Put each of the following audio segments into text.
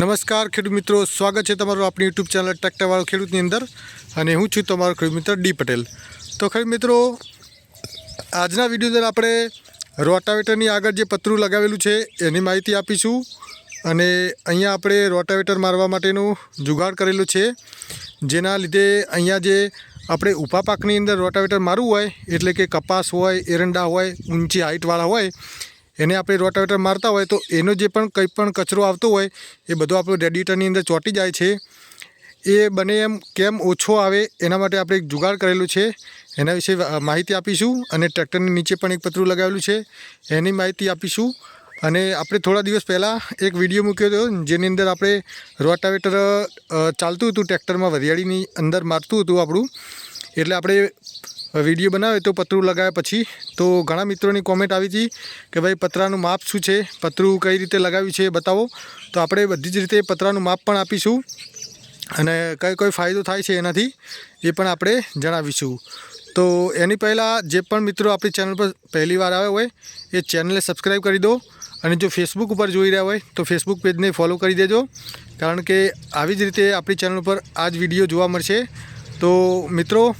નમસ્કાર, ખેડૂત મિત્રો. સ્વાગત છે તમારું આપણી યુટ્યુબ ચેનલ ટ્રેક્ટરવાળો ખેડૂતની અંદર. અને હું છું તમારો ખેડૂત મિત્ર ડી પટેલ. તો ખેડૂત મિત્રો, આજના વીડિયો અંદર આપણે રોટાવેટરની આગળ જે પતરું લગાવેલું છે, એની માહિતી આપીશું. અને અહીંયા આપણે રોટાવેટર મારવા માટેનું જુગાડ કરેલું છે, જેના લીધે અહીંયા જે આપણે ઊભા પાકની અંદર રોટાવેટર મારવું હોય, એટલે કે કપાસ હોય, એરંડા હોય, ઊંચી હાઇટવાળા હોય એને આપણે રોટાવેટર મારતા હોય તો એનો જે પણ કંઈ પણ કચરો આવતો હોય, એ બધો આપણો રેડિએટરની અંદર ચોંટી જાય છે. એ બને એમ કેમ ઓછો આવે એના માટે આપણે એક જુગાડ કરેલું છે. એના વિશે માહિતી આપીશું અને ટ્રેક્ટરની નીચે પણ એક પતરું લગાવેલું છે. એની માહિતી આપીશું અને આપણે થોડા દિવસ પહેલાં એક વીડિયો મૂક્યો હતો, જેની અંદર આપણે રોટાવેટર ચાલતું હતું, ટ્રેક્ટરમાં વરિયાળીની અંદર મારતું હતું આપણું. એટલે આપણે વીડિયો બનાવે તો પતરું લગાવ્યા પછી તો ઘણા મિત્રોની કોમેન્ટ આવી હતી કે ભાઈ, પતરાનું માપ શું છે? પતરું કઈ રીતે લગાવ્યું છે એ બતાવો. તો આપણે બધી જ રીતે પતરાનું માપ પણ આપીશું અને કઈ કઈ ફાયદો થાય છે એનાથી એ પણ આપણે જણાવીશું. તો એની પહેલાં જે પણ મિત્રો આપણી ચેનલ પર પહેલી વાર આવ્યા હોય, એ ચેનલને સબસ્ક્રાઈબ કરી દો અને જો ફેસબુક ઉપર જોઈ રહ્યા હોય, તો ફેસબુક પેજને ફોલો કરી દેજો. કારણ કે આવી જ રીતે આપણી ચેનલ પર આ જ વીડિયો જોવા મળશે. તો મિત્રો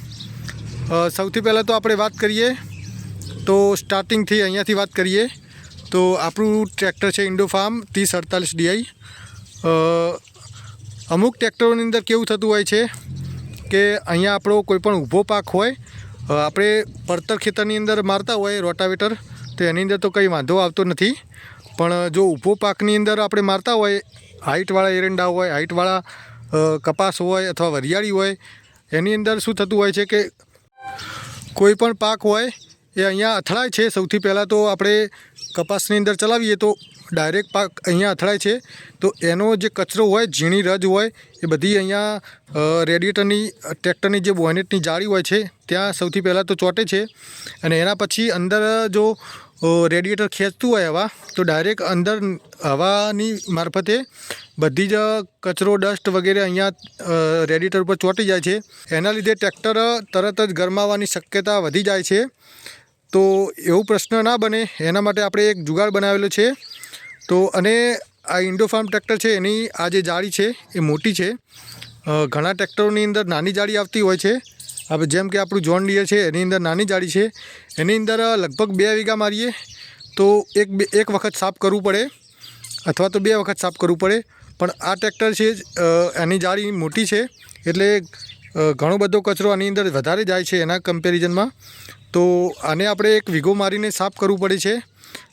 સૌથી પહેલાં તો આપણે વાત કરીએ તો સ્ટાર્ટિંગથી અહીંયાથી વાત કરીએ તો આપણું ટ્રેક્ટર છે ઇન્ડો ફાર્મ ત્રીસ અડતાલીસ ડીઆઈ. અમુક ટ્રેક્ટરોની અંદર કેવું થતું હોય છે કે અહીંયા આપણો કોઈપણ ઊભો પાક હોય આપણે પડતર ખેતરની અંદર મારતા હોય રોટાવેટર, તો એની અંદર તો કંઈ વાંધો આવતો નથી. પણ જો ઊભો પાકની અંદર આપણે મારતા હોય, હાઇટવાળા એરંડા હોય, હાઇટવાળા કપાસ હોય અથવા વરિયાળી હોય, એની અંદર શું થતું હોય છે કે કોઈ પણ પાક હોય એ અહીંયા અથડાય છે. સૌથી પહેલાં તો આપણે કપાસની અંદર ચલાવીએ તો ડાયરેક્ટ પાક અહીંયા અથડાય છે. તો એનો જે કચરો હોય, ઝીણી રજ હોય, એ બધી અહીંયા રેડિએટરની, ટ્રેક્ટરની જે બોનેટની જાળી હોય છે, ત્યાં સૌથી પહેલાં તો ચોંટે છે. અને એના પછી અંદર જો રેડિએટર ખેંચતું હોય હવા તો ડાયરેક્ટ અંદર હવાની મારફતે બધી જ કચરો ડસ્ટ વગેરે અહીંયા રેડિએટર ઉપર ચોંટી જાય છે. એના લીધે ટ્રેક્ટર તરત જ ગરમાવાની શક્યતા વધી જાય છે. તો એવો પ્રશ્ન ના બને. એના માટે આપણે એક જુગાડ બનાવેલો છે. તો અને આ ઇન્ડો ફાર્મ ટ્રેક્ટર છે, એની આ જે જાળી છે, એ મોટી છે. ઘણા ટ્રેક્ટરોની અંદર નાની જાળી આવતી હોય છે. હવે જેમ કે આપણું જોન ડિયર છે, એની અંદર નાની જાળી છે. એની અંદર લગભગ બે વીઘા મારીએ, તો એક બે, એક વખત સાફ કરવું પડે, અથવા તો બે વખત સાફ કરવું પડે. પણ આ ટ્રેક્ટર છે એની જાળી મોટી છે, એટલે ઘણો બધો કચરો આની અંદર વધારે જાય છે એના કમ્પેરિઝનમાં તો આને આપણે એક વીઘો મારીને સાફ કરવું પડે છે.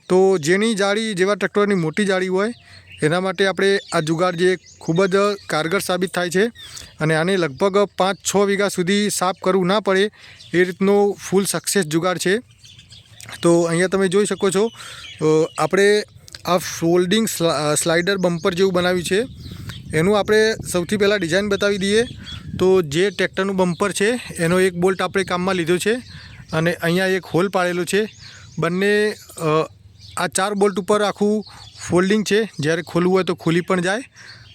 તો જેની જાળી, જેવા ટ્રેક્ટરની મોટી જાળી હોય એના માટે આપણે આ જુગાડ જે ખૂબ જ કારગર સાબિત થાય છે અને આને લગભગ પાંચ છ વીઘા સુધી સાફ કરવું ના પડે એ રીતનો ફૂલ સક્સેસ જુગાડ છે. તો અહીંયા તમે જોઈ શકો છો આપણે આ ફોલ્ડિંગ સ્લાઇડર બમ્પર જેવું બનાવ્યું છે. એનું આપણે સૌથી પહેલાં ડિઝાઇન બતાવી દઈએ. તો જે ટ્રેક્ટરનું બમ્પર છે, એનો એક બોલ્ટ આપણે કામમાં લીધો છે અને અહીંયા એક હોલ પાડેલો છે. બંને આ ચાર બોલ્ટ ઉપર આખું ફોલ્ડિંગ છે, જ્યારે ખોલવું હોય તો ખુલી પણ જાય.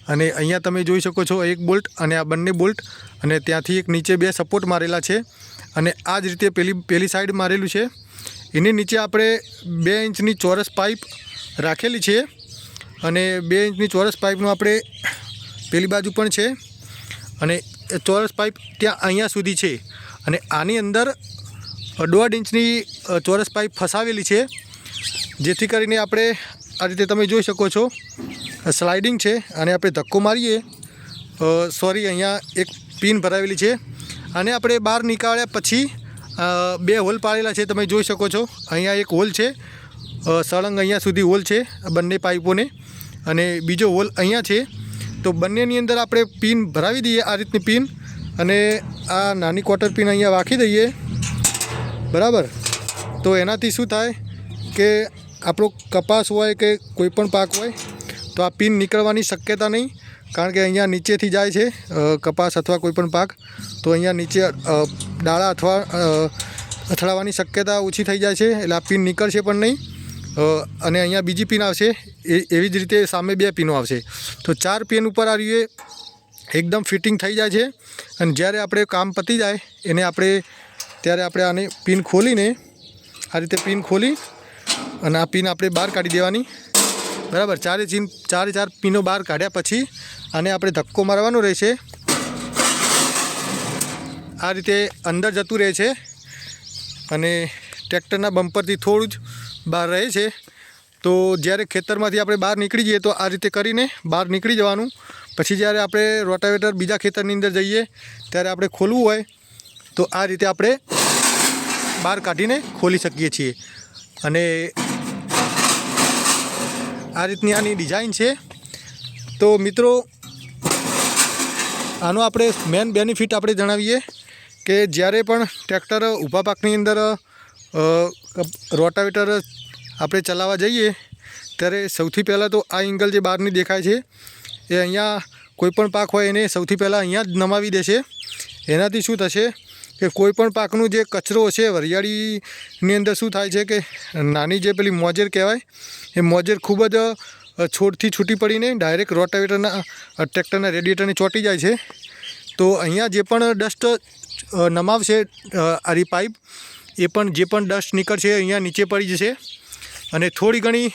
અને અહીંયા તમે જોઈ શકો છો એક બોલ્ટ અને આ બંને બોલ્ટ અને ત્યાંથી એક નીચે બે સપોર્ટ મારેલા છે. અને આ જ રીતે પેલી પેલી સાઈડ મારેલું છે. એની નીચે આપણે બે ઇંચની ચોરસ પાઇપ રાખેલી છે. અને બે ઇંચની ચોરસ પાઇપનું આપણે પેલી બાજુ પણ છે. અને ચોરસ પાઇપ ત્યાં અહીંયા સુધી છે. અને આની અંદર દોઢ ઇંચની ચોરસ પાઇપ ફસાવેલી છે. જેથી કરીને આપણે આ રીતે તમે જોઈ શકો છો. સ્લાઇડિંગ છે અને આપણે ધક્કો મારીએ. સોરી અહીંયા એક પિન ભરાવેલી છે. અને આપણે બહાર નીકાળ્યા પછી બે હોલ પાડેલા છે તમે જોઈ શકો છો. અહીંયા એક હોલ છે. સળંગ અહીંયા સુધી હોલ છે બંને પાઇપોને. અને બીજો હોલ અહીંયા છે. તો બંનેની અંદર આપણે પિન ભરાવી દઈએ આ રીતની પિન. અને આ નાની ક્વાર્ટર પિન અહીંયા વાંખી દઈએ. બરાબર? તો એનાથી શું થાય કે આપણો કપાસ હોય કે કોઈ પણ પાક હોય, તો આ પિન નીકળવાની શક્યતા નહીં. કારણ કે અહીંયા નીચેથી જાય છે કપાસ અથવા કોઈ પણ પાક. તો અહીંયા નીચે ડાળા અથવા અથડાવાની શક્યતા ઓછી થઈ જાય છે, એટલે આ પિન નીકળશે પણ નહીં. અને અહીંયા બીજી પિન આવશે, એ, એવી જ રીતે સામે બે પિનો આવશે. તો ચાર પિન ઉપર આ રીતે એકદમ ફિટિંગ થઈ જાય છે. અને જ્યારે આપણે કામ પતી જાય, એને આપણે, ત્યારે આપણે આને પિન ખોલીને, આ રીતે પિન ખોલી અને આ પિન આપણે બહાર કાઢી દેવાની. બરાબર? ચારે ચીન, ચારે ચાર પીનો બહાર કાઢ્યા પછી આને આપણે ધક્કો મારવાનો રહેશે. આ રીતે અંદર જતું રહે છે. અને ટ્રેક્ટરના બમ્પરથી થોડું જ બહાર રહે છે. તો જ્યારે ખેતરમાંથી આપણે બહાર નીકળી જઈએ તો આ રીતે કરીને બહાર નીકળી જવાનું. પછી જ્યારે આપણે રોટાવેટર બીજા ખેતરની અંદર જઈએ, ત્યારે આપણે ખોલવું હોય, તો આ રીતે આપણે બહાર કાઢીને ખોલી શકીએ છીએ. અને આ રીતની આની ડિઝાઇન છે. તો મિત્રો, આનો આપણે મેન બેનિફિટ આપણે જણાવીએ કે જ્યારે પણ ટ્રેક્ટર ઊભા પાકની અંદર રોટાવેટર આપણે ચલાવવા જઈએ, ત્યારે સૌથી પહેલાં તો આ એંગલ જે બહારની દેખાય છે, એ અહીંયા કોઈપણ પાક હોય એને સૌથી પહેલાં અહીંયા જ નમાવી દેશે. એનાથી શું થશે? કે કોઈ પણ પાકનું જે કચરો છે, વરિયાળીની અંદર શું થાય છે કે નાની જે પેલી મોજેર કહેવાય, એ મોજેર ખૂબ જ છોડથી છૂટી પડીને ડાયરેક્ટ રોટાવેટરના ટ્રેક્ટરના રેડિએટરને ચોંટી જાય છે. તો અહીંયા જે પણ ડસ્ટ નમાવશે આરી પાઇપ, એ પણ જે પણ ડસ્ટ નીકળશે અહીંયા નીચે પડી જશે. અને થોડી ઘણી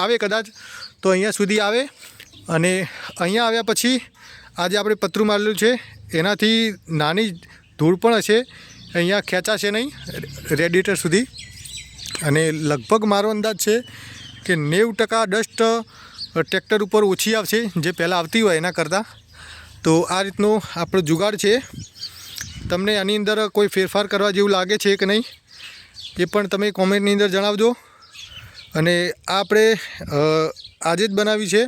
આવે કદાચ, તો અહીંયા સુધી આવે. અને અહીંયા આવ્યા પછી આજે આપણે પતરું મારેલું છે. એનાથી નાની ધૂળ પણ હશે. અહીંયા ખેંચાશે નહીં રેડિએટર સુધી. અને લગભગ મારો અંદાજ છે કે નેવું ટકા ડસ્ટ ટ્રેક્ટર ઉપર ઓછી આવશે, જે પહેલાં આવતી હોય એના કરતાં. તો આ રીતનો આપણો જુગાડ છે. તમને આની અંદર કોઈ ફેરફાર કરવા જેવું લાગે છે કે નહીં, એ પણ તમે કોમેન્ટની અંદર જણાવજો. અને આ આપણે આજે જ બનાવી છે.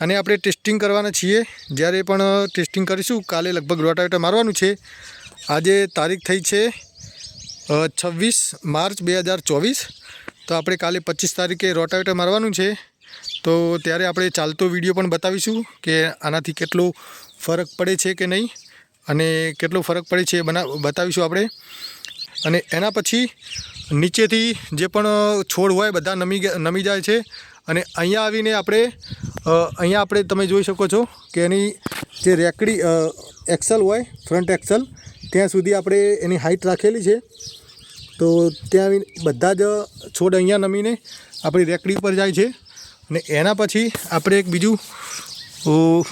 અને આપણે ટેસ્ટિંગ કરવાના છીએ. જ્યારે પણ ટેસ્ટિંગ કરીશું, કાલે લગભગ રોટાવેટર મારવાનું છે. આજે તારીખ થઈ છે છવ્વીસ માર્ચ બે હજાર ચોવીસ. તો આપણે કાલે પચીસ તારીખે રોટાવેટર મારવાનું છે. તો ત્યારે આપણે ચાલતો વીડિયો પણ બતાવીશું કે આનાથી કેટલો ફરક પડે છે કે નહીં અને કેટલો ફરક પડે છે બના, બતાવીશું આપણે. અને એના પછી નીચેથી જે પણ છોડ હોય બધા નમી નમી જાય છે. અને અહીંયા આવીને આપણે અહીંયા આપણે તમે જોઈ શકો છો કે એની જે રેકડી એક્સલ હોય, ફ્રન્ટ એક્સલ ત્યાં સુધી આપણે એની હાઇટ રાખેલી છે. તો ત્યાં બધા જ છોડ અહીંયા નમીને આપણી રેકડી પર જાય છે. અને એના પછી આપણે એક બીજું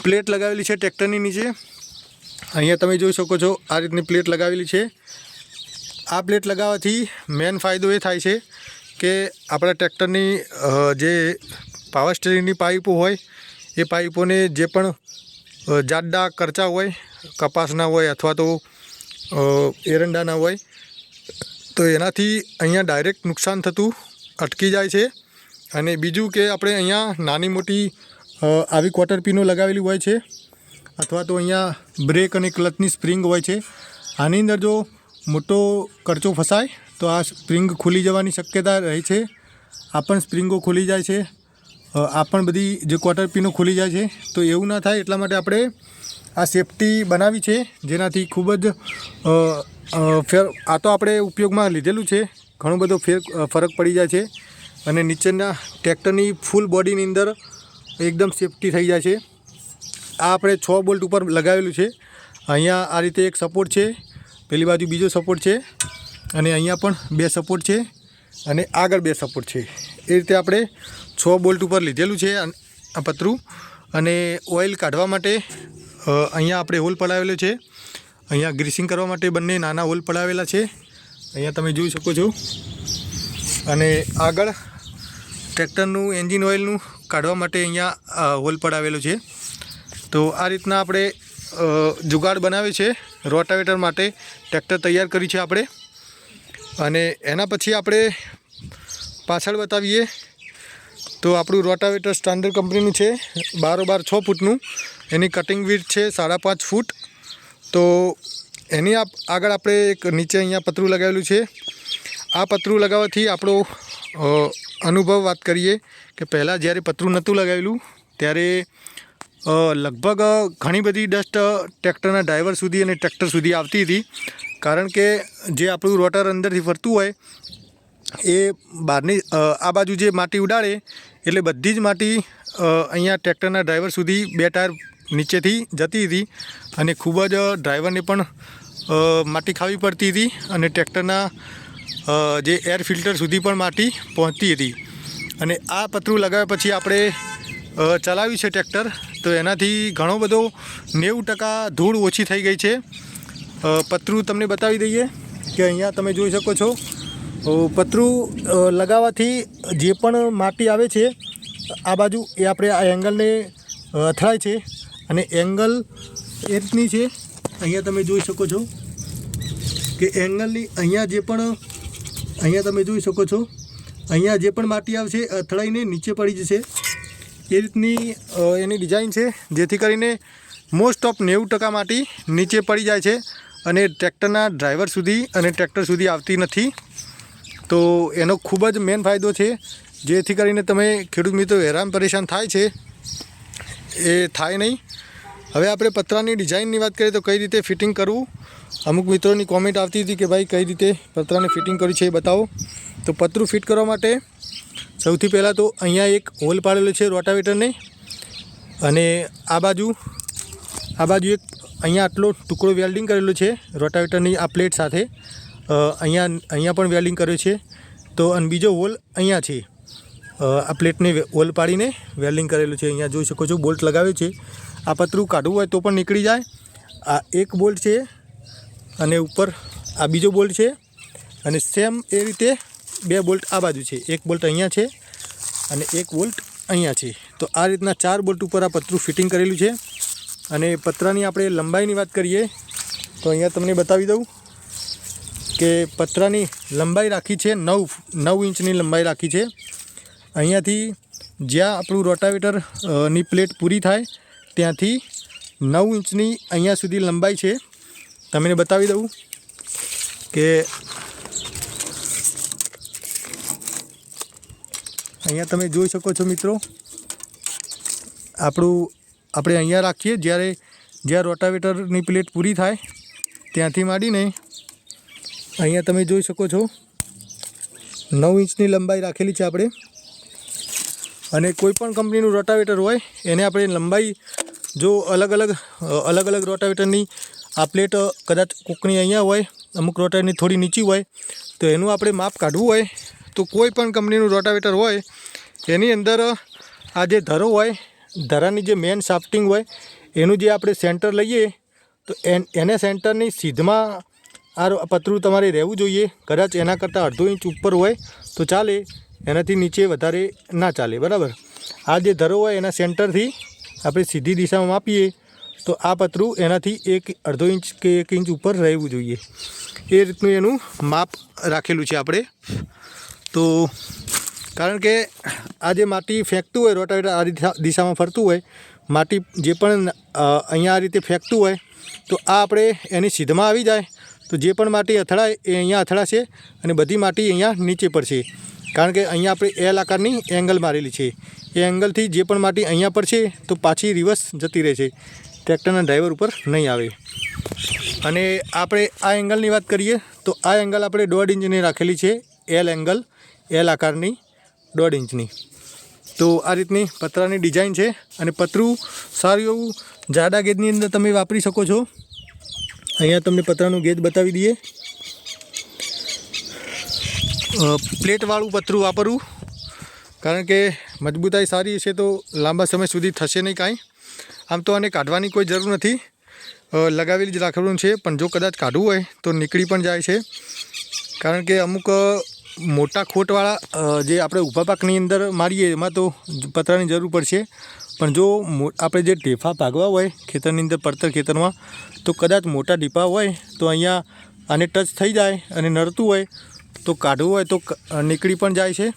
પ્લેટ લગાવેલી છે ટ્રેક્ટરની નીચે. અહીંયા તમે જોઈ શકો છો આ રીતની પ્લેટ લગાવેલી છે. આ પ્લેટ લગાવવાથી મેન ફાયદો એ થાય છે કે આપણા ટ્રેક્ટરની જે પાવર સ્ટેરિંગની પાઇપો હોય, એ પાઇપોને જે પણ જાડા કરચા હોય, કપાસના હોય અથવા તો એરંડાના હોય, તો એનાથી અહીંયા ડાયરેક્ટ નુકસાન થતું, અટકી જાય છે. અને બીજું કે આપણે અહીંયા નાની મોટી આવી ક્વાર્ટર પીનો લગાવેલી હોય છે, અથવા તો અહીંયા બ્રેક અને ક્લચની સ્પ્રિંગ હોય છે. આની અંદર જો મોટો કરચો ફસાય, તો આ સ્પ્રિંગ ખુલી જવાની શક્યતા રહે છે. આ પણ સ્પ્રિંગો ખુલી જાય છે. આ પણ બધી જે ક્વાર્ટર પીનો ખુલી જાય છે. તો એવું ના થાય, એટલા માટે આપણે આ સેફટી બનાવી છે, જેનાથી ખૂબ જ ફેર, આ તો આપણે ઉપયોગમાં લીધેલું છે, ઘણો બધો ફેર ફરક પડી જાય છે અને નીચેના ટ્રેક્ટરની ફૂલ બોડીની અંદર એકદમ સેફટી થઈ જાય છે. આ આપણે છ બોલ્ટ ઉપર લગાવેલું છે. અહીંયા આ રીતે એક સપોર્ટ છે, પેલી બાજુ બીજો સપોર્ટ છે અને અહીંયા પણ બે સપોર્ટ છે અને આગળ બે સપોર્ટ છે. એ રીતે આપણે છ બોલ્ટ ઉપર લીધેલું છે આ પતરું અને ઓઇલ કાઢવા માટે અહીંયા આપણે હોલ પડાવેલો છે. અહીંયા ગ્રીસિંગ કરવા માટે બંને નાના હોલ પડાવેલા છે. અહીંયા તમે જોઈ શકો છો. અને આગળ ટ્રેક્ટરનું, એન્જિન ઓઇલનું કાઢવા માટે અહીંયા હોલ પડાવેલો છે. તો આ રીતના આપણે જુગાડ બનાવે છે. રોટાવેટર માટે ટ્રેક્ટર તૈયાર કરી છે આપણે. અને એના પછી આપણે પાછળ બતાવીએ. તો આપણું રોટાવેટર સ્ટાન્ડર્ડ કંપનીનું છે. બારોબાર છ ફૂટનું. એની કટિંગ વિથ છે સાડા પાંચ ફૂટ. તો એની આપ, આગળ આપણે એક નીચે અહીંયા પતરું લગાવેલું છે. આ પતરું લગાવવાથી આપણો અનુભવ વાત કરીએ કે પહેલાં જ્યારે પતરું નહોતું લગાવેલું, ત્યારે લગભગ ઘણી બધી ડસ્ટ ટ્રેક્ટરના ડ્રાઈવર સુધી અને ટ્રેક્ટર સુધી આવતી હતી. કારણ કે જે આપણું રોટર અંદરથી ફરતું હોય, એ બહારની આ બાજુ જે માટી ઉડાડે, એટલે બધી જ માટી અહીંયા ટ્રેક્ટરના ડ્રાઈવર સુધી બે ટાયર નીચેથી જતી હતી અને ખૂબ જ ડ્રાઈવરને પણ માટી ખાવી પડતી હતી અને ટ્રેક્ટરના જે એર ફિલ્ટર સુધી પણ માટી પહોંચતી હતી. અને આ પતરું લગાવ્યા પછી આપણે ચલાવ્યું છે ટ્રેક્ટર. તો એનાથી ઘણો બધો નેવું ટકા ધૂળ ઓછી થઈ ગઈ છે. પતરું તમને બતાવી દઈએ કે અહીંયા તમે જોઈ શકો છો. પતરું લગાવવાથી જે પણ માટી આવે છે, આ બાજુ એ આપણે આ એંગલને અથડાય છે. અને એંગલ એ રીતની છે, અહીંયા તમે જોઈ શકો છો કે એંગલની અહીંયા જે પણ, અહીંયા તમે જોઈ શકો છો, અહીંયા જે પણ માટી આવશે, અથડાઈને નીચે પડી જશે. એ રીતની એની ડિઝાઇન છે, જેથી કરીને મોસ્ટ ઓફ નેવું ટકા માટી નીચે પડી જાય છે અને ટ્રેક્ટરના ડ્રાઈવર સુધી અને ટ્રેક્ટર સુધી આવતી નથી. તો એનો ખૂબ જ મેન ફાયદો છે, જેથી કરીને તમે ખેડૂત મિત્રો હેરાન પરેશાન થાય છે એ થાય નહીં. હવે આપણે પતરાની ડિઝાઇનની વાત કરીએ તો કઈ રીતે ફિટિંગ કરવું? અમુક મિત્રોની કોમેન્ટ આવતી હતી કે ભાઈ કઈ રીતે પતરાને ફિટિંગ કર્યું છે એ બતાવો. તો પતરું ફિટ કરવા માટે સૌથી પહેલાં તો અહીંયા એક હોલ પાડેલો છે રોટાવેટરને. અને આ બાજુ આ બાજુ એક અહીંયા આટલો ટુકડો વેલ્ડિંગ કરેલો છે રોટાવેટરની આ પ્લેટ સાથે. અહીંયા અહીંયા પણ વેલ્ડિંગ કર્યો છે. તો અને બીજો હોલ અહીંયા છે. આ પ્લેટને હોલ પાડીને વેલ્ડિંગ કરેલું છે. અહીંયા જોઈ શકો છો, બોલ્ટ લગાવ્યો છે. આ પતરું કાઢવું હોય તો પણ નીકળી જાય. આ એક બોલ્ટ છે અને ઉપર આ બીજો બોલ્ટ છે. અને સેમ એ રીતે બે બોલ્ટ આ બાજુ છે. એક બોલ્ટ અહીંયા છે અને એક બોલ્ટ અહીંયા છે. તો આ રીતના ચાર બોલ્ટ ઉપર આ પતરું ફિટિંગ કરેલું છે. અને પતરાની આપણે લંબાઈની વાત કરીએ, તો અહીંયા તમને બતાવી દઉં કે પતરાની લંબાઈ રાખી છે, નવ નવ ઇંચની લંબાઈ રાખી છે. અહીંયાથી જ્યાં આપણું રોટાવેટરની પ્લેટ પૂરી થાય, ત્યાંથી નવ ઇંચની અહીંયા સુધી લંબાઈ છે. તમને બતાવી દઉં કે અહીંયા તમે જોઈ શકો છો મિત્રો, આપણું, આપણે અહીંયા રાખીએ, જ્યારે, જ્યાં રોટાવેટરની પ્લેટ પૂરી થાય, ત્યાંથી માંડીને અહીંયા તમે જોઈ શકો છો, નવ ઇંચની લંબાઈ રાખેલી છે આપણે. અને કોઈ પણ કંપનીનું રોટાવેટર હોય, એને આપણે લંબાઈ, જો અલગ અલગ અલગ અલગ રોટાવેટરની આ પ્લેટ કદાચ કોકની અહીંયા હોય, અમુક રોટાવેટરની થોડી નીચી હોય, તો એનું આપણે માપ કાઢવું હોય, તો કોઈ પણ કંપનીનું રોટાવેટર હોય, એની અંદર આ જે ધરો હોય, ધરાની જે મેન શાફ્ટિંગ હોય, એનું જે આપણે સેન્ટર લઈએ, તો એન, એને સેન્ટરની સીધમાં આ પતરું તમારે રહેવું જોઈએ. કદાચ એના કરતાં અડધો ઇંચ ઉપર હોય, તો ચાલે. એનાથી નીચે વધારે ના ચાલે, બરાબર? આ જે ધરો હોય એના સેન્ટરથી આપણે સીધી દિશામાં માપીએ, તો આ પતરું એનાથી એક અડધો ઇંચ કે એક ઇંચ ઉપર રહેવું જોઈએ. એ રીતનું એનું માપ રાખેલું છે આપણે. તો કારણ કે આ જે માટી ફેંકતું હોય, રોટાવેટર આ રીતે દિશામાં ફરતું હોય, માટી જે પણ અહીંયા આ રીતે ફેંકતું હોય, તો આ આપણે એની સીધમાં આવી જાય. તો જે પણ માટી અથડાય એ અહીંયા અથડાશે અને બધી માટી અહીંયા નીચે પડશે. કારણ કે અહીંયા આપણે એલ આકારની એંગલ મારેલી છે. એ એંગલથી જે પણ માટી અહીંયા પર છે, તો પાછી રિવર્સ જતી રહે છે. ટ્રેક્ટરના ડ્રાઈવર ઉપર નહીં આવે. અને આપણે આ એંગલની વાત કરીએ, તો આ એંગલ આપણે દોઢ ઇંચની રાખેલી છે એલ એંગલ એલ આકારની દોઢ ઇંચની તો આ રીતની પતરાની ડિઝાઇન છે અને પતરું સારું એવું જાડા ગેજની અંદર તમે વાપરી શકો છો. અહીંયા તમને પતરાનું ગેજ બતાવી દઈએ. પ્લેટવાળું પતરું વાપરવું. કારણ કે મજબૂતાઈ સારી છે તો લાંબા સમય સુધી થશે નહીં કાંઈ. આમ તો આને કાઢવાની કોઈ જરૂર નથી. લગાવેલી જ રાખવાનું છે, પણ જો કદાચ કાઢવું હોય તો નીકળી પણ જાય છે. કારણ કે અમુક મોટા ખોટવાળા જે આપણે ઊભા પાકની અંદર મારીએ, એમાં તો પતરાની જરૂર પડશે. પણ જો આપણે જે ઢેફા ભાગવા હોય, ખેતરની અંદર પડતર ખેતરમાં, તો કદાચ મોટા ઢીપા હોય, તો અહીંયા આને ટચ થઈ જાય અને નડતું હોય તો કાઢવું હોય તો નીકળી પણ જાય છે.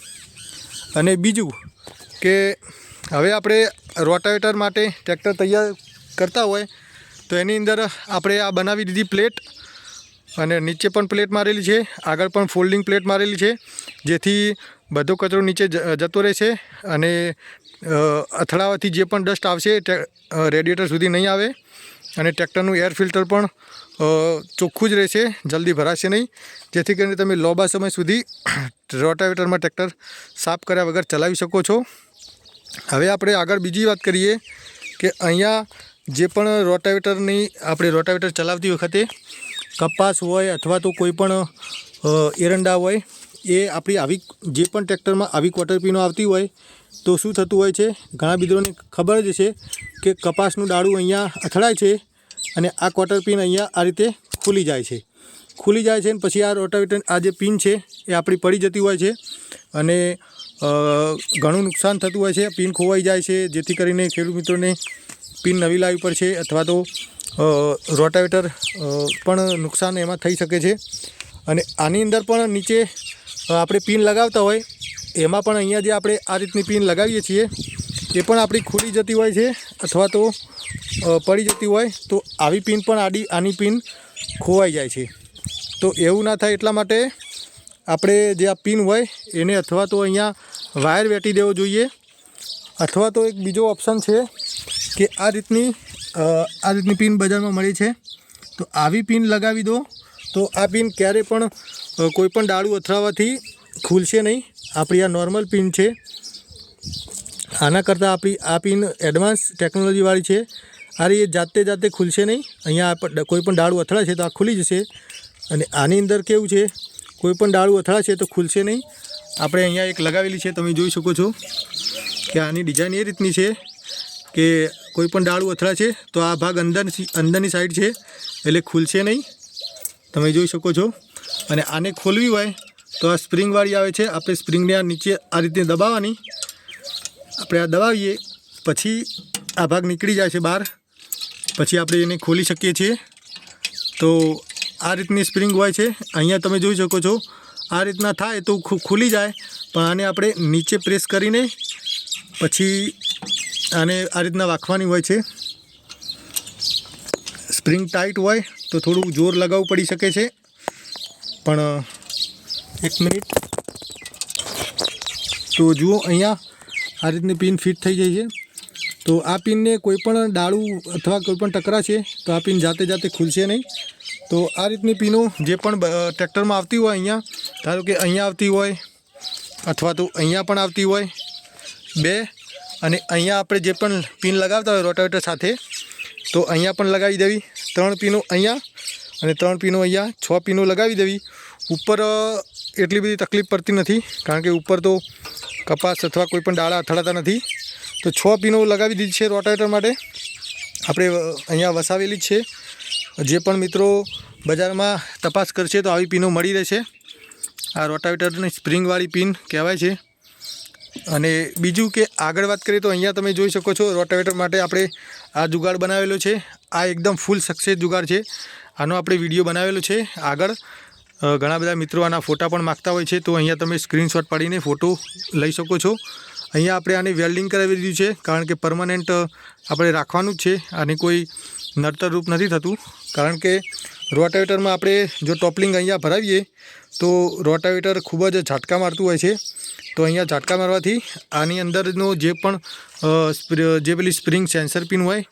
અને બીજું કે હવે આપણે રોટાવેટર માટે ટ્રેક્ટર તૈયાર કરતા હોય તો એની અંદર આપણે આ બનાવી દીધી પ્લેટ અને નીચે પણ પ્લેટ મારેલી છે, આગળ પણ ફોલ્ડિંગ પ્લેટ મારેલી છે, જેથી બધો કચરો નીચે જતો રહેશે અને અથડાવાથી જે પણ ડસ્ટ આવશે રેડિએટર સુધી નહીં આવે અને ટ્રેક્ટરનું એર ફિલ્ટર પણ ચોખ્ખું જ રહેશે, જલ્દી ભરાશે નહીં. જેથી કરીને તમે લાંબા સમય સુધી રોટાવેટરમાં ટ્રેક્ટર સાફ કર્યા વગર ચલાવી શકો છો. હવે આપણે આગળ બીજી વાત કરીએ કે અહીંયા જે પણ રોટાવેટરની, આપણે રોટાવેટર ચલાવતી વખતે કપાસ હોય અથવા તો કોઈ પણ એરંડા હોય, એ આપણી આવી, જે પણ ટ્રેક્ટરમાં આવી ક્વોટરપીનો આવતી હોય, તો શું થતું હોય છે? ઘણા બીજોને ખબર જ છે કે કપાસનું ડાળું અહીંયા અથડાય છે. અને આ ક્વાર્ટર પિન અહીંયા આ રીતે ખુલી જાય છે. ખુલી જાય છે અને પછી આ રોટાવેટર આ જે પિન છે, એ આપણી પડી જતી હોય છે અને ઘણું નુકસાન થતું હોય છે. પિન ખોવાઈ જાય છે, જેથી કરીને ખેડૂત મિત્રોને પિન નવી લાવવી પડશે અથવા તો રોટાવેટર પણ નુકસાન એમાં થઈ શકે છે. અને આની અંદર પણ નીચે આપણે પિન લગાવતા હોય, એમાં પણ અહીંયા જે આપણે આ રીતની પિન લગાવીએ છીએ એ પણ આપણી ખુલી જતી હોય છે અથવા તો પડી જતી હોય, તો આવી પિન પણ આડી, આની પિન ખોવાઈ જાય છે. તો એવું ના થાય એટલા માટે આપણે જે આ પિન હોય, એને અથવા તો અહીંયા વાયર વેટી દેવો જોઈએ. અથવા તો એક બીજો ઓપ્શન છે કે આ રીતની આ રીતની પિન બજારમાં મળી છે. તો આવી પિન લગાવી દો, તો આ પિન ક્યારે પણ કોઈપણ કોઈ પણ ડાળું અથડાવવાથી ખુલશે નહીં. આપણી આ નોર્મલ પિન છે. આના કરતાં આપણી આ પિન એડવાન્સ ટેકનોલોજીવાળી છે. આ રીતે જાતે જાતે ખુલશે નહીં. અહીંયા કોઈ પણ ડાળું અથડાશે તો આ ખુલી જશે. અને આની અંદર કેવું છે? કોઈ પણ ડાળું અથડાશે તો ખુલશે નહીં. આપણે અહીંયા એક લગાવેલી છે, તમે જોઈ શકો છો કે આની ડિઝાઇન એ રીતની છે કે કોઈ પણ ડાળું અથડાશે તો આ ભાગ અંદર અંદરની સાઈડ છે એટલે ખુલશે નહીં. તમે જોઈ શકો છો. અને આને ખોલવી હોય તો આ સ્પ્રિંગવાળી આવે છે. આપણે સ્પ્રિંગને આ નીચે આ રીતે દબાવવાની. આપણે આ દબાવીએ, પછી આ ભાગ નીકળી જાય છે બહાર. પછી આપણે એને ખોલી શકીએ છીએ. તો આ રીતની સ્પ્રિંગ હોય છે. અહીંયા તમે જોઈ શકો છો, આ રીતના થાય તો ખુલી જાય, પણ આને આપણે નીચે પ્રેસ કરીને પછી આને આ રીતના વાંખવાની હોય છે. સ્પ્રિંગ ટાઈટ હોય તો થોડું જોર લગાવવું પડી શકે છે. પણ, એક મિનિટ. તો જુઓ અહીંયા આ રીતની પિન ફિટ થઈ જાય છે. તો આ પિનને કોઈ પણ ડાળું અથવા કોઈ પણ ટકરાશે તો આ પિન જાતે જાતે ખુલશે નહીં. તો આ રીતની પિનો જે પણ ટ્રેક્ટરમાં આવતી હોય અહીંયા, ધારો કે અહીંયા આવતી હોય અથવા તો અહીંયા પણ આવતી હોય, બે, અને અહીંયા આપણે જે પણ પિન લગાવતા હોય રોટાવેટર સાથે, તો અહીંયા પણ લગાવી દેવી. ત્રણ પિનો અહીંયા અને ત્રણ પિનો અહીંયા. છ પિનો લગાવી દેવી. ઉપર એટલી બધી તકલીફ પડતી નથી, કારણ કે ઉપર તો કપાસ અથવા કોઈ પણ ડાળા અથડાતા નથી. તો છ પિનો લગાવી દીધી છે રોટાવેટર માટે. આપણે અહીંયા વસાવેલી જ છે. જે પણ મિત્રો બજારમાં તપાસ કરશે તો આવી પિનો મળી રહેશે. આ રોટાવેટરની સ્પ્રિંગવાળી પિન કહેવાય છે. અને બીજું કે આગળ વાત કરીએ તો અહીંયા તમે જોઈ શકો છો રોટાવેટર માટે આપણે આ જુગાડ બનાવેલો છે. આ એકદમ ફૂલ સક્સેસ જુગાડ છે. આનો આપણે વીડિયો બનાવેલો છે આગળ. ઘણા બધા મિત્રો આના ફોટા પણ માગતા હોય છે, તો અહીંયા તમે સ્ક્રીનશોટ પાડીને ફોટો લઈ શકો છો. અહીંયા આપણે આને વેલ્ડિંગ કરાવી દીધું છે, કારણ કે પરમનન્ટ આપણે રાખવાનું જ છે, આની કોઈ નડતર રૂપ નથી થતું. કારણ કે રોટાવેટરમાં આપણે જો ટોપલિંગ અહીંયા ભરાવીએ, તો રોટાવેટર ખૂબ જ ઝાટકા મારતું હોય છે. તો અહીંયા ઝાટકા મારવાથી આની અંદરનો જે પણ જે પેલી સ્પ્રિંગ સેન્સર પિન હોય,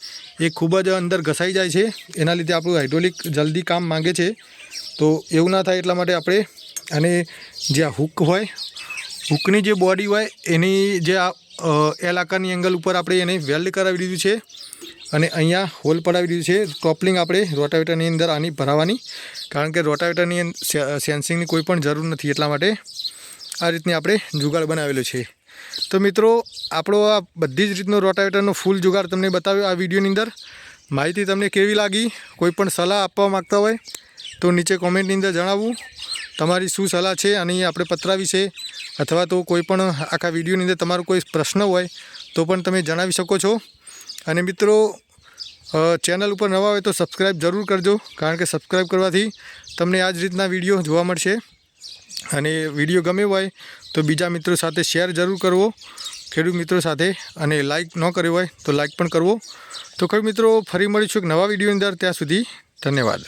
એ ખૂબ જ અંદર ઘસાઈ જાય છે. એના લીધે આપણું હાઇડ્રોલિક જલ્દી કામ માંગે છે. તો એવું ના થાય એટલા માટે આપણે અને જે આ હુક હોય, હુકની જે બોડી હોય, એની જે આ એલ આકારની એંગલ ઉપર આપણે એને વેલ્ડ કરાવી દીધું છે અને અહીંયા હોલ પડાવી દીધું છે. કોપલિંગ આપણે રોટાવેટરની અંદર આની ભરાવાની, કારણ કે રોટાવેટરની સેન્સિંગની કોઈ પણ જરૂર નથી એટલા માટે. આ રીતની આપણે જુગાડ બનાવેલો છે. તો મિત્રો, આપણો આ બધી જ રીતનો રોટાવેટરનો ફૂલ જુગાડ તમને બતાવ્યો આ વિડીયોની અંદર. માહિતી તમને કેવી લાગી? કોઈ પણ સલાહ આપવા માગતા હોય તો નીચે કોમેન્ટની અંદર જણાવવું. તમારી શું સલાહ છે અને આપણે પતરાવી છે? અથવા તો કોઈ પણ આખા વિડીયોની અંદર તમારો કોઈ પ્રશ્ન હોય તો પણ તમે જણાવી શકો છો. અને મિત્રો ચેનલ ઉપર નવા હોય તો સબસ્ક્રાઈબ જરૂર કરજો, કારણ કે સબસ્ક્રાઈબ કરવાથી તમને આ જ રીતના વીડિયો જોવા મળશે. અને વીડિયો ગમે હોય તો બીજા મિત્રો સાથે શેર જરૂર કરવો. ખેડૂત મિત્રો સાથે અને લાઈક ન કર્યો હોય તો લાઈક પણ કરવો. તો ખેડૂત મિત્રો, ફરી મળીશું એક નવા વિડીયોની અંદર. ત્યાં સુધી ધન્યવાદ.